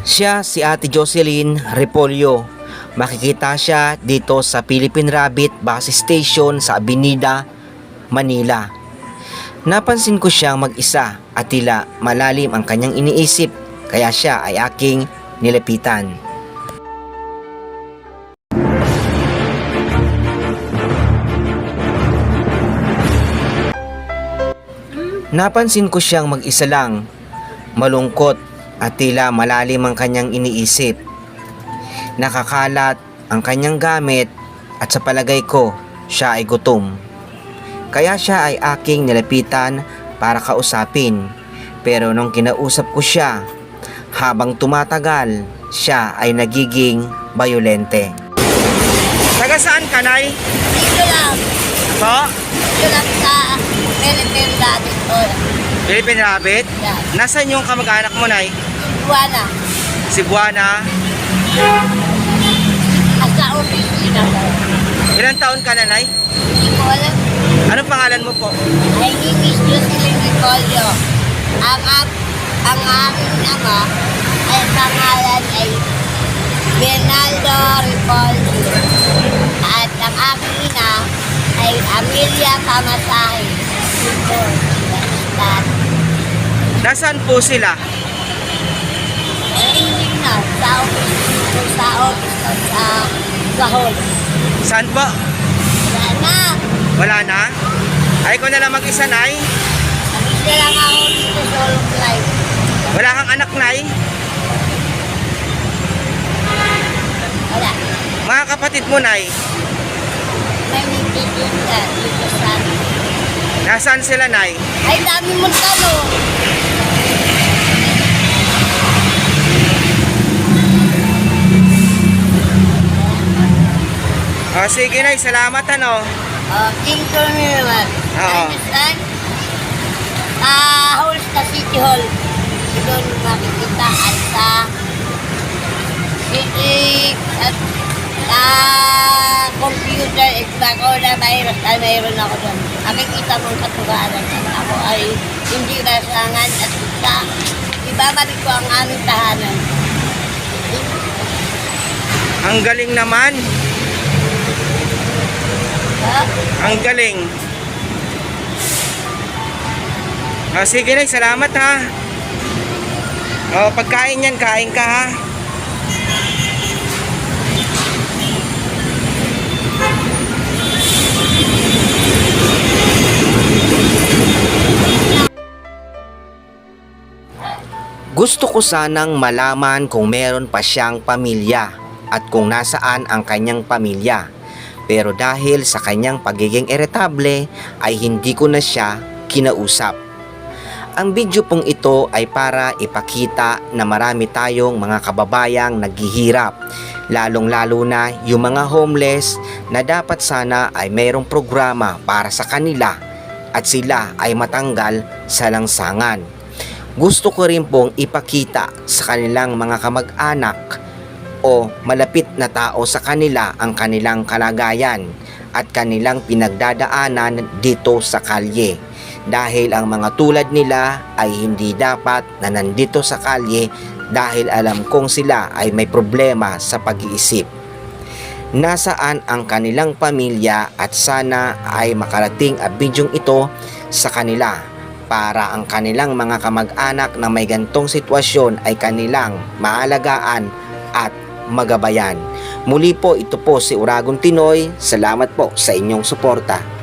Siya si Ate Jocelyn Repolyo. Makikita siya dito sa Philippine Rabbit Bus Station sa Avenida, Manila. Napansin ko siyang mag-isa at tila malalim ang kanyang iniisip kaya siya ay aking nilapitan. Napansin ko siyang mag-isa lang, malungkot at tila malalim ang kanyang iniisip. Nakakalat ang kanyang gamit at sa palagay ko siya ay gutom. Kaya siya ay aking nilapitan para kausapin. Pero nung kinausap ko siya, habang tumatagal, siya ay nagiging bayolente. Taga saan ka, Nay? Dito lang. Po? Dito lang sa Philippine Rabbit. Philippine Rabbit? Yan. Nasaan yung kamag-anak mo, Nay? Buwana. Cebuana? At sa opisina ko. Ilang taon ka na, Nay? Hindi ko alam. Anong pangalan mo po? My name is Jocelyn Ricolio. Ang, ang aming ama ay pangalan ay Bernardo Ricolio. At ang aking ina ay Amelia. At Nasaan po sila? Naiingin na sa office sa sa sa hall. Saan po? Wala na. Wala na? Ay ko na lang mag-isa, Nay. Nabigla lang ako dito sa Live. Wala kang anak, Nay. Wala. Mga kapatid mo, Nay. May nagtitinda dito sa amin. Nasaan sila, Nay? Ay, dami mong tanong. Oh, sige, Nay. Salamat, ano. Uh, Tinto nyo naman. Oo. Understand? Ah, hall sa City Hall. Doon makikita at sa City at sa computer exam ko na mayroon na mayroon ako doon. Makikita mong katugaran at ako ay hindi rasangan at sa ibabalik ko ang aming tahanan. Ang galing naman. Ha? Ang galing. Oh, sige, Nay. Salamat, ha. Oh, pagkain yan, kain ka, ha. Gusto ko sanang malaman kung meron pa siyang pamilya at kung nasaan ang kanyang pamilya. Pero dahil sa kanyang pagiging irritable ay hindi ko na siya kinausap. Ang video pong ito ay para ipakita na marami tayong mga kababayang naghihirap, lalong-lalo na yung mga homeless na dapat sana ay mayroong programa para sa kanila at sila ay matanggal sa langsangan. Gusto ko rin pong ipakita sa kanilang mga kamag-anak o malapit na tao sa kanila ang kanilang kalagayan at kanilang pinagdadaanan dito sa kalye dahil ang mga tulad nila ay hindi dapat na nandito sa kalye dahil alam kong sila ay may problema sa pag-iisip. Nasaan ang kanilang pamilya at sana ay makarating ang bidyong ito sa kanila para ang kanilang mga kamag-anak na may gantong sitwasyon ay kanilang maalagaan at magabayan. Muli po ito po si Uragon Tinoy. Salamat po sa inyong suporta.